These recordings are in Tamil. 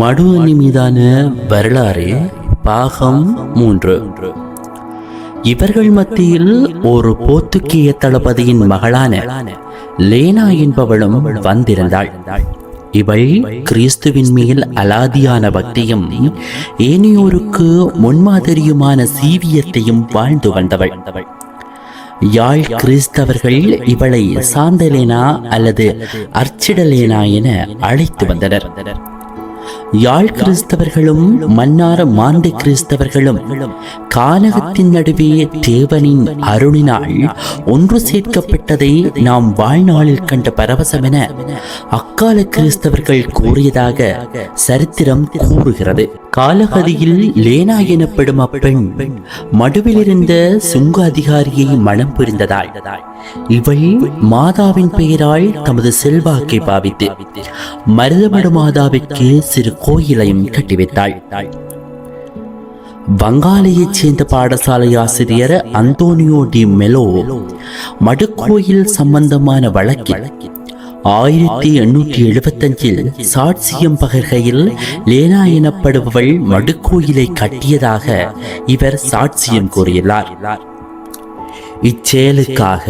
மடு அணி மீதான வரலாறு பாகம் மூன்று. இவர்கள் மத்தியில் ஒரு போத்துக்கிய தளபதியின் மகளான லேனா என்பவளும் வந்திருந்தாள். இவள் கிறிஸ்துவின் மேல் அலாதியான பக்தியும் ஏனையோருக்கு முன்மாதிரியுமான சீவியத்தையும் வாழ்ந்து வந்தவள். யாழ் கிறிஸ்தவர்கள் இவளை சாந்தலேனா அல்லது அர்ச்சிடலேனா என அழைத்து வந்தனர். யாழ் கிறிஸ்தவர்களும் மன்னார மாண்டு கிறிஸ்தவர்களும் காலகத்தின் நடுவே தேவனின் அருளினால் ஒன்று சேர்க்கப்பட்டதை நாம் வாழ்நாளில் கண்ட பரவசம் என அக்கால கிறிஸ்தவர்கள் கூறியதாக சரித்திரம் கூறுகிறது. காலகதியில் லேனா எனப்படும் அப்பெண் மடுவிலிருந்த சுங்க அதிகாரியை மனம் புரிந்ததால் இவள் மாதாவின் பெயரால் தமது செல்வாக்கை பாவித்து மருதமடு மாதாவிற்கு சிறு கோயிலையும் கட்டிவிட்டாள் வங்காளியைச் சேர்ந்த பாடசாலை ஆசிரியர் அந்தோனியோ டி மெலோ மடுக்கோயில் சம்பந்தமான வழக்கில் ஆயிரத்தி எண்ணூற்றி எழுபத்தஞ்சில் சாட்சியம் பகர்கையில் லேனா எனப்படுபவள் மடுக்கோயிலை கட்டியதாக இவர் சாட்சியம் கூறியுள்ளார். இச்செயலுக்காக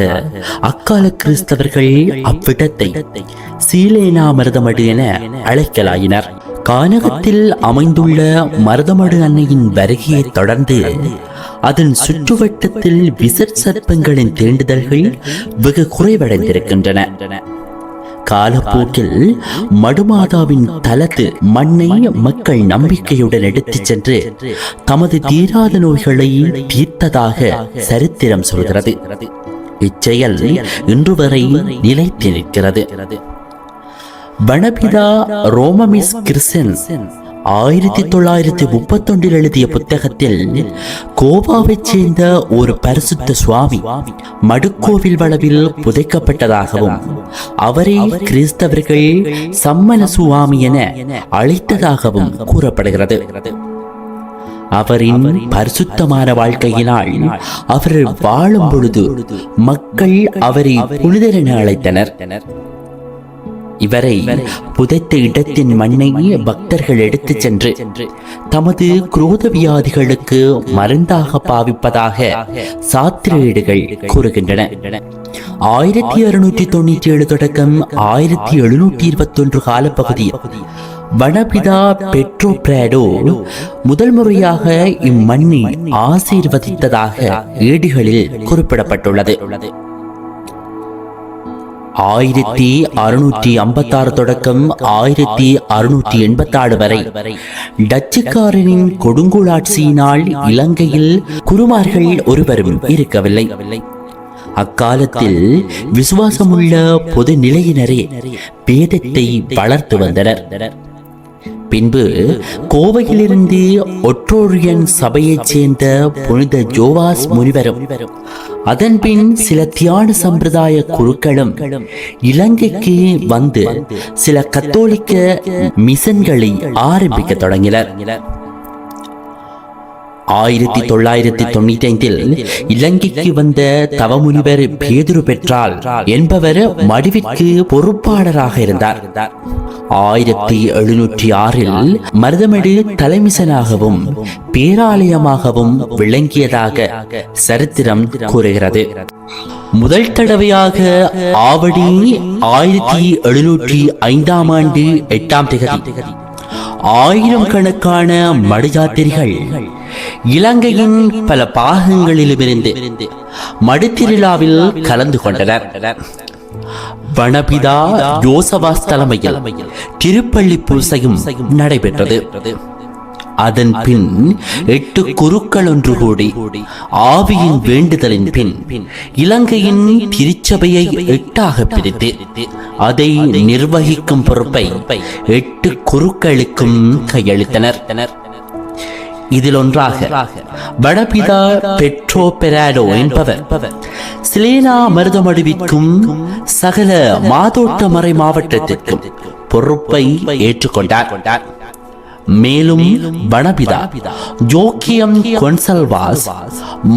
அக்கால கிறிஸ்தவர்கள் அவ்விடத்தை சீலேனா மருதமடு என அழைக்கலாயினர். கானகத்தில் அமைந்துள்ள மருதமடு அன்னையின் வருகையைத் தொடர்ந்து அதன் சுற்றுவட்டத்தில் விசற் சர்ப்பங்களின் தேண்டுதல்கள் வெகு குறைவடைந்திருக்கின்றன. காலப்போக்கில் மடுமாதாவின் தலத்து மண்ணை மக்கள் நம்பிக்கையுடன் எடுத்துச் சென்று தமது தீராத நோய்களை தீர்த்ததாக சரித்திரம் சொல்கிறது. இச்செயல் இன்று வரை நிலைத்து நிற்கிறது. வனபிதா ரோமமிஸ் கிறிசன் ஆயிரத்தி தொள்ளாயிரத்தி முப்பத்தொன்றில் எழுதிய புத்தகத்தில் கோவாவைச் சேர்ந்த ஒரு பரிசுத்த சுவாமி மடுக்கோவில் வளவில் புதைக்கப்பட்டதாகவும் அவரே கிறிஸ்தவர்கள் சம்மன சுவாமி என அழைத்ததாகவும் கூறப்படுகிறது அவரின் பரிசுத்தமான வாழ்க்கையினால் அவர் வாழும் பொழுது மக்கள் அவரை புனிதர் என அழைத்தனர் இவரை புதைத்த இடத்தின் மண்ணை பக்தர்கள் எடுத்துச் சென்று தமது குரோத வியாதிகளுக்கு மருந்தாக பாவிப்பதாக சாத்திரேடுகள் கூறுகின்றன. ஆயிரத்தி அறுநூற்றி தொண்ணூற்றி ஏழு தொடக்கம் ஆயிரத்தி எழுநூற்றி இருபத்தொன்று காலப்பகுதியில் வனபிதா பெட்ரோ பிராடோ முதல் முறையாக இம்மண்ணை ஆசீர்வதித்ததாக ஏடுகளில் குறிப்பிடப்பட்டுள்ளது. ஆயிரத்தி அறுநூற்றி ஐம்பத்தாறு தொடக்கம் ஆயிரத்தி அறுநூற்றி எண்பத்தாறு வரை. டச்சுக்காரனின் கொடுங்கோலாட்சியினால் இலங்கையில் குருமார்கள் ஒருவரும் இருக்கவில்லை. அக்காலத்தில் விசுவாசமுள்ள பொது நிலையினரே பேதத்தை வளர்த்து வந்தனர். பின்பு கோவையிலிருந்து ஒற்றோரியன் சபையைச் சேர்ந்த புனித ஜோவாஸ் முனிவரும் அதன்பின் சில தியான சம்பிரதாய குருக்களும் இலங்கைக்கு வந்து சில கத்தோலிக்க மிஷன்களை ஆரம்பிக்க தொடங்கினர். ஆயிரத்தி தொள்ளாயிரத்தி தொண்ணூத்தி ஐந்தில் இலங்கைக்கு வந்த தவமுனிவர் பேதுரு பெற்றால் என்பவர் மடுவிற்கு பொறுப்பாளராக இருந்தார். ஆயிரத்தி எழுநூற்றி ஆறில் மருதமடு தலைமிசனாகவும் பேராலயமாகவும் விளங்கியதாக சரித்திரம் கூறுகிறது. முதல் தடவையாக ஆவடி ஆயிரத்தி எழுநூற்றி ஐந்தாம் ஆண்டு எட்டாம் திகதி. ஆயிரம் கணக்கான மடுஜாத்திரிகள் இலங்கையின் பல பாகங்களிலுமிருந்து மடுத்திருளாவில் கலந்து கொண்டனர். வனபிதா யோசவாஸ் தலைமையில் திருப்பள்ளி பூசையும் நடைபெற்றது. அதன் பின் எட்டு குருக்கள் ஒன்று கூடி ஆவியின் வேண்டுதலின் பின் இலங்கையின் திருச்சபையை எட்டாக பிரித்து அதை நிர்வகிக்கும் பொறுப்பை எட்டு குருக்களுக்கும் கையளித்தனர். இதில் ஒன்றாக வடபிதா பெட்ரோ பெராடோ என்பவர் சிலேனா மருதமடுவிற்கும் சகல மாதோட்ட மறை மாவட்டத்திற்கும் பொறுப்பை ஏற்றுக்கொண்டார். மேலும் வனபிதா ஜோக்கியம் கொன்சல்வாஸ்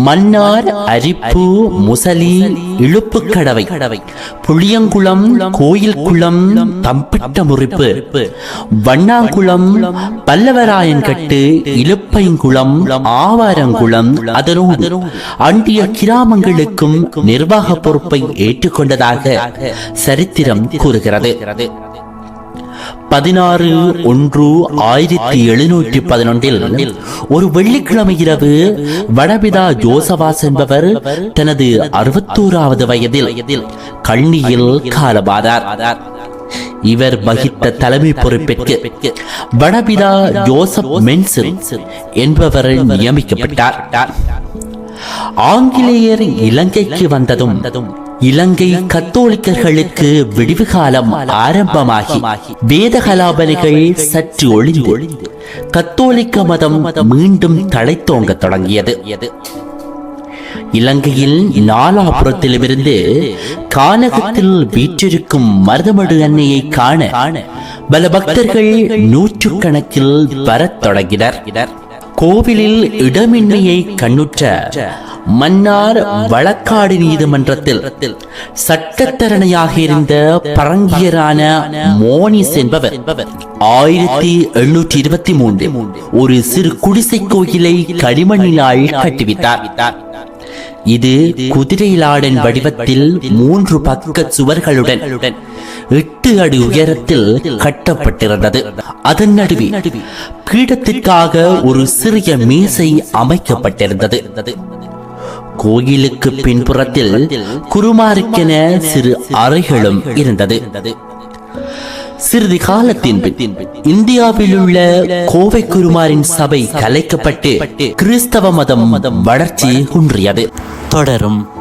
மன்னார் அரிப்பு முசலி இழுப்புக்கடவை புளியங்குளம் கோயில் குளம் தம்பிட்ட முறிப்பு வண்ணாங்குளம் பல்லவராயன்கட்டு இழுப்பைங்குளம் ஆவாரங்குளம் அதனோடு அண்டிய கிராமங்களுக்கும் நிர்வாக பொறுப்பை ஏற்றுக்கொண்டதாக சரித்திரம் கூறுகிறது. பதினாறு ஒன்று ஆயிரத்தி எழுநூற்றி பதினொன்றில் ஒரு வெள்ளிக்கிழமை இரவு வடபிதா ஜோசவாஸ் என்பவர் தனது அறுபத்தோராவது வயதில் கண்ணியில் காலமானார். இவர் வகித்த தலைமை பொறுப்பிற்கு வடபிதா ஜோசப் மென்சன் என்பவர் நியமிக்கப்பட்டார். ஆங்கிலேயர் இலங்கைக்கு வந்ததும் இலங்கை கத்தோலிக்கர்களுக்கு விடிவு காலம் ஆரம்பமாகி வேத கலாபலிகள் சற்று ஒளிந்து கத்தோலிக்க மதம் மீண்டும் தழைத்தோங்க தொடங்கியது. இலங்கையில் நாலாபுரத்திலிருந்து கானகத்தில் வீற்றிருக்கும் மருதமடு அன்னையை காண பல பக்தர்கள் நூற்றுக்கணக்கில் வரத் தொடங்கினர். கோவிலில் இடமின்மையை கண்ணுற்ற மன்னார் வழக்காடு நீதிமன்றத்தில் சட்டத்தரணையாக இருந்த பரங்கியரான மோனிஸ் என்பவர் ஆயிரத்தி எழுநூற்றி இருபத்தி மூன்று ஒரு சிறு குடிசை கோயிலை களிமண்ணினால் கட்டிவிட்டார். இது குதிரைலாடன் வடிவத்தில் மூன்று பக்க சுவர்களுடன் எட்டு அடி உயரத்தில் கட்டப்பட்டிருந்தது. அதன் நடுவே பீடத்திற்காக ஒரு சிறிய மீசை அமைக்கப்பட்டிருந்தது. கோயிலுக்கு பின்புறத்தில் குருமாருக்கென சிறு அறைகளும் இருந்தது. சிறிது காலத்தின் பின் இந்தியாவில் உள்ள கோவை குருமாரின் சபை கலைக்கப்பட்டு கிறிஸ்தவ மதம் வளர்ச்சி குன்றியது. தொடரும்